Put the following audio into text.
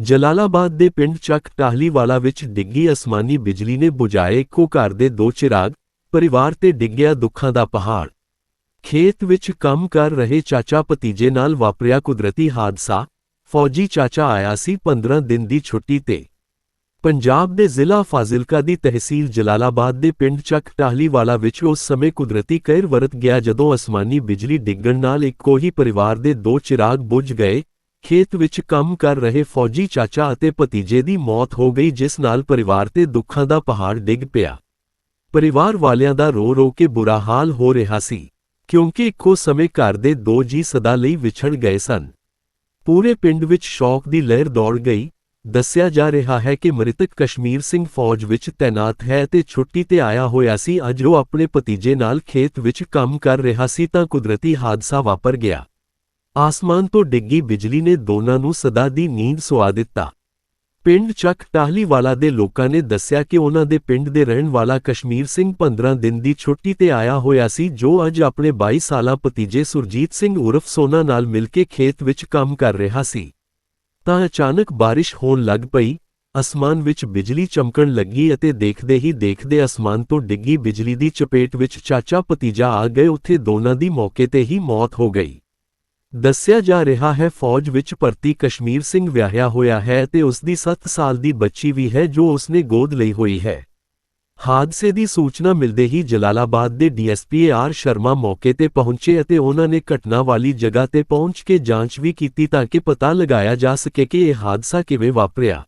ਜਲਾਲਾਬਾਦ ਦੇ ਪਿੰਡ ਚੱਕ ਟਾਹਲੀਵਾਲਾ ਵਿੱਚ ਡਿੱਗੀ ਅਸਮਾਨੀ ਬਿਜਲੀ ਨੇ ਬੁਝਾਏ ਕੋ ਘਰ ਦੇ ਦੋ ਚਿਰਾਗ, ਪਰਿਵਾਰ ਤੇ ਡਿੱਗਿਆ ਦੁੱਖਾਂ ਦਾ ਪਹਾੜ। ਖੇਤ ਵਿੱਚ ਕੰਮ ਕਰ ਰਹੇ ਚਾਚਾ ਭਤੀਜੇ ਨਾਲ ਵਾਪਰਿਆ ਕੁਦਰਤੀ ਹਾਦਸਾ। ਫੌਜੀ ਚਾਚਾ ਆਇਆ ਸੀ 15 ਦਿਨ ਦੀ ਛੁੱਟੀ ਤੇ। ਪੰਜਾਬ ਦੇ ਜ਼ਿਲ੍ਹਾ ਫਾਜ਼ਿਲਕਾ ਦੀ ਤਹਿਸੀਲ ਜਲਾਲਾਬਾਦ ਦੇ ਪਿੰਡ ਚੱਕ ਟਾਹਲੀਵਾਲਾ ਵਿੱਚ ਉਸ ਸਮੇਂ ਕੁਦਰਤੀ ਕਹਿਰ ਵਰਤ ਗਿਆ ਜਦੋਂ ਅਸਮਾਨੀ ਬਿਜਲੀ ਡਿੱਗਣ ਨਾਲ ਇੱਕੋ ਹੀ ਪਰਿਵਾਰ ਦੇ ਦੋ ਚਿਰਾਗ ਬੁਝ ਗਏ। ਖੇਤ ਵਿੱਚ ਕੰਮ ਕਰ ਰਹੇ ਫੌਜੀ ਚਾਚਾ ਅਤੇ ਭਤੀਜੇ ਦੀ ਮੌਤ ਹੋ ਗਈ ਜਿਸ ਨਾਲ ਪਰਿਵਾਰ ਤੇ ਦੁੱਖਾਂ ਦਾ ਪਹਾੜ ਡਿੱਗ ਪਿਆ। ਪਰਿਵਾਰ ਵਾਲਿਆਂ ਦਾ ਰੋ ਰੋ ਕੇ ਬੁਰਾ ਹਾਲ ਹੋ ਰਿਹਾ ਸੀ, ਕਿਉਂਕਿ ਇੱਕੋ ਸਮੇਂ ਘਰ ਦੇ ਦੋ ਜੀ ਸਦਾ ਲਈ ਵਿਛੜ ਗਏ ਸਨ। ਪੂਰੇ ਪਿੰਡ ਵਿੱਚ ਸ਼ੌਕ ਦੀ ਲਹਿਰ ਦੌੜ ਗਈ ਦੱਸਿਆ ਜਾ ਰਿਹਾ ਹੈ ਕਿ ਮ੍ਰਿਤਕ ਕਸ਼ਮੀਰ ਸਿੰਘ ਫੌਜ ਵਿੱਚ ਤੈਨਾਤ ਹੈ ਤੇ ਛੁੱਟੀ ਤੇ ਆਇਆ ਹੋਇਆ ਸੀ। ਅੱਜ ਉਹ ਆਪਣੇ ਭਤੀਜੇ ਨਾਲ ਖੇਤ ਵਿੱਚ ਕੰਮ ਕਰ ਰਿਹਾ ਸੀ ਤਾਂ ਕੁਦਰਤੀ ਹਾਦਸਾ ਵਾਪਰ ਗਿਆ। ਆਸਮਾਨ ਤੋਂ ਡਿੱਗੀ ਬਿਜਲੀ ਨੇ ਦੋਨਾਂ ਨੂੰ ਸਦਾ ਦੀ ਨੀਂਦ ਸੁਆ ਦਿੱਤਾ। ਪਿੰਡ ਚੱਕ ਟਾਹਲੀਵਾਲਾ ਦੇ ਲੋਕਾਂ ਨੇ ਦੱਸਿਆ ਕਿ ਉਹਨਾਂ ਦੇ ਪਿੰਡ ਦੇ ਰਹਿਣ ਵਾਲਾ ਕਸ਼ਮੀਰ ਸਿੰਘ 15 ਦਿਨ ਦੀ ਛੁੱਟੀ ਤੇ ਆਇਆ ਹੋਇਆ ਸੀ, ਜੋ ਅੱਜ ਆਪਣੇ 22 ਸਾਲਾ ਭਤੀਜੇ ਸੁਰਜੀਤ ਸਿੰਘ ਉਰਫ ਸੋਨਾ ਨਾਲ ਮਿਲ ਕੇ ਖੇਤ ਵਿੱਚ ਕੰਮ ਕਰ ਰਿਹਾ ਸੀ। ਤਾਂ ਅਚਾਨਕ ਬਾਰਿਸ਼ ਹੋਣ ਲੱਗ ਪਈ, ਅਸਮਾਨ ਵਿੱਚ ਬਿਜਲੀ ਚਮਕਣ ਲੱਗੀ ਅਤੇ ਦੇਖਦੇ ਹੀ ਦੇਖਦੇ ਅਸਮਾਨ ਤੋਂ ਡਿੱਗੀ ਬਿਜਲੀ ਦੀ ਚਪੇਟ ਵਿੱਚ ਚਾਚਾ ਭਤੀਜਾ ਆ ਗਏ। ਉੱਥੇ ਦੋਨਾਂ ਦੀ ਮੌਕੇ ਤੇ ਹੀ ਮੌਤ ਹੋ ਗਈ। ਦੱਸਿਆ ਜਾ ਰਿਹਾ ਹੈ, ਫੌਜ ਵਿੱਚ ਭਰਤੀ ਕਸ਼ਮੀਰ ਸਿੰਘ ਵਿਆਹਿਆ ਹੋਇਆ ਹੈ ਤੇ ਉਸ ਦੀ 7 ਸਾਲ ਦੀ ਬੱਚੀ ਵੀ ਹੈ ਜੋ ਉਸਨੇ ਗੋਦ ਲਈ ਹੋਈ ਹੈ। ਹਾਦਸੇ ਦੀ ਸੂਚਨਾ ਮਿਲਦੇ ਹੀ ਜਲਾਲਾਬਾਦ ਦੇ ਡੀਐਸਪੀ ਆਰ ਸ਼ਰਮਾ ਮੌਕੇ ਤੇ ਪਹੁੰਚੇ ਅਤੇ ਉਹਨਾਂ ਨੇ ਘਟਨਾ ਵਾਲੀ ਜਗ੍ਹਾ ਤੇ ਪਹੁੰਚ ਕੇ ਜਾਂਚ ਵੀ ਕੀਤੀ ਤਾਂ ਕਿ ਪਤਾ ਲਗਾਇਆ ਜਾ ਸਕੇ ਕਿ ਇਹ ਹਾਦਸਾ ਕਿਵੇਂ ਵਾਪਰਿਆ।